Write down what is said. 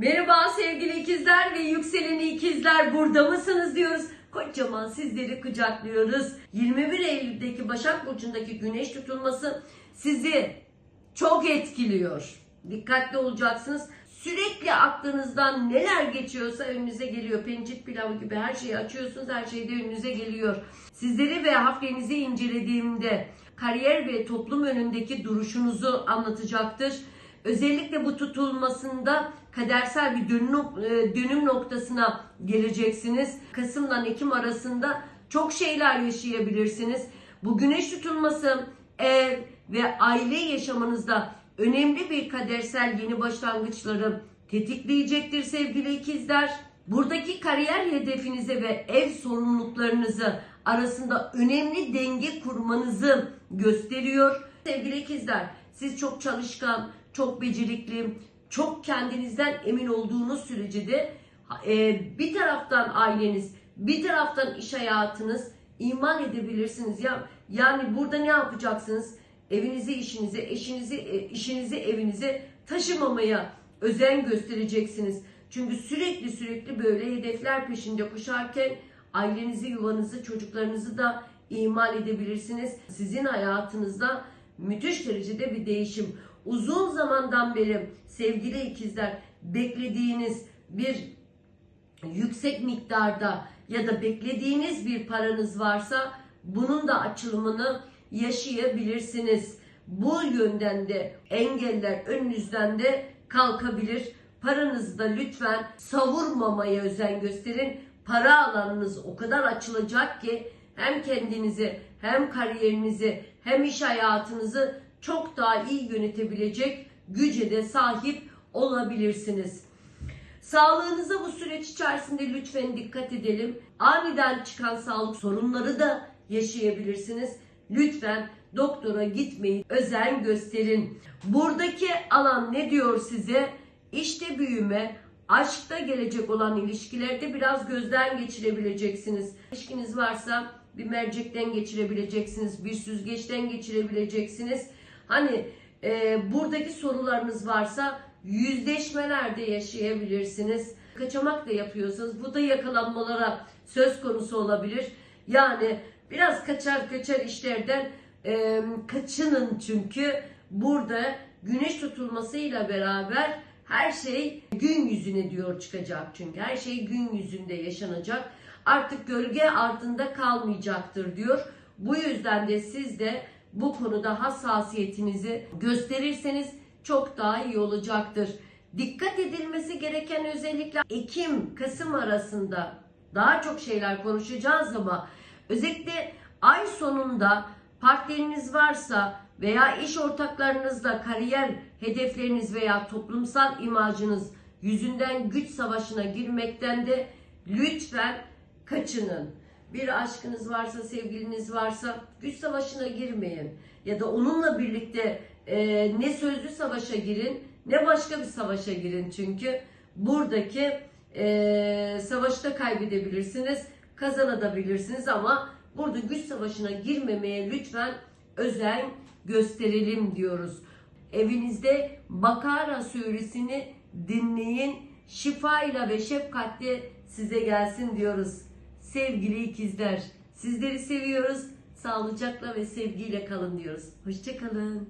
Merhaba sevgili ikizler ve yükseleni ikizler burada mısınız diyoruz. Kocaman sizleri kucaklıyoruz. 21 Eylül'deki Başak Burcu'ndaki güneş tutulması sizi çok etkiliyor. Dikkatli olacaksınız. Sürekli aklınızdan neler geçiyorsa önünüze geliyor. Pencit pilavı gibi her şeyi açıyorsunuz her şey de önünüze geliyor. Sizleri ve hafiflerinizi incelediğimde kariyer ve toplum önündeki duruşunuzu anlatacaktır. Özellikle bu tutulmasında kadersel bir dönüm, e, dönüm noktasına geleceksiniz. Kasım'dan Ekim arasında çok şeyler yaşayabilirsiniz. Bu güneş tutulması ev ve aile yaşamınızda önemli bir kadersel yeni başlangıçları tetikleyecektir sevgili ikizler. Buradaki kariyer hedefinize ve ev sorumluluklarınızı arasında önemli denge kurmanızı gösteriyor. Sevgili ikizler, siz çok çalışkan, çok becerikli, çok kendinizden emin olduğunuz sürece de e, bir taraftan aileniz, bir taraftan iş hayatınız iman edebilirsiniz. Ya yani burada ne yapacaksınız? Evinizi, işinizi, eşinizi, e, işinizi, evinizi taşımamaya özen göstereceksiniz. Çünkü sürekli sürekli böyle hedefler peşinde koşarken ailenizi, yuvanızı, çocuklarınızı da ihmal edebilirsiniz. Sizin hayatınızda müthiş derecede bir değişim. Uzun zamandan beri sevgili ikizler beklediğiniz bir yüksek miktarda ya da beklediğiniz bir paranız varsa bunun da açılımını yaşayabilirsiniz. Bu yönden de engeller önünüzden de kalkabilir. Paranızı da lütfen savurmamaya özen gösterin. Para alanınız o kadar açılacak ki hem kendinizi hem kariyerinizi hem iş hayatınızı çok daha iyi yönetebilecek güce de sahip olabilirsiniz. Sağlığınıza bu süreç içerisinde lütfen dikkat edelim. Aniden çıkan sağlık sorunları da yaşayabilirsiniz. Lütfen doktora gitmeyi özen gösterin. Buradaki alan ne diyor size? İşte büyüme, aşkta gelecek olan ilişkilerde biraz gözden geçirebileceksiniz. İlişkiniz varsa bir mercekten geçirebileceksiniz, bir süzgeçten geçirebileceksiniz. Hani e, buradaki sorularınız varsa yüzleşmelerde yaşayabilirsiniz. Kaçamak da yapıyorsanız bu da yakalanmalara söz konusu olabilir. Yani biraz kaçar kaçar işlerden e, kaçının çünkü burada güneş tutulmasıyla beraber her şey gün yüzüne diyor çıkacak çünkü her şey gün yüzünde yaşanacak. Artık gölge altında kalmayacaktır diyor. Bu yüzden de siz de bu konuda hassasiyetinizi gösterirseniz çok daha iyi olacaktır. Dikkat edilmesi gereken özellikle Ekim Kasım arasında daha çok şeyler konuşacağız ama özellikle ay sonunda partneriniz varsa veya iş ortaklarınızla kariyer hedefleriniz veya toplumsal imajınız yüzünden güç savaşına girmekten de lütfen kaçının. Bir aşkınız varsa, sevgiliniz varsa güç savaşına girmeyin. Ya da onunla birlikte e, ne sözlü savaşa girin ne başka bir savaşa girin. Çünkü buradaki e, savaşta kaybedebilirsiniz, kazanabilirsiniz ama burada güç savaşına girmemeye lütfen özen gösterelim diyoruz. Evinizde Bakara suresini dinleyin. Şifayla ve şefkatle size gelsin diyoruz. Sevgili ikizler, sizleri seviyoruz. Sağlıcakla ve sevgiyle kalın diyoruz. Hoşçakalın.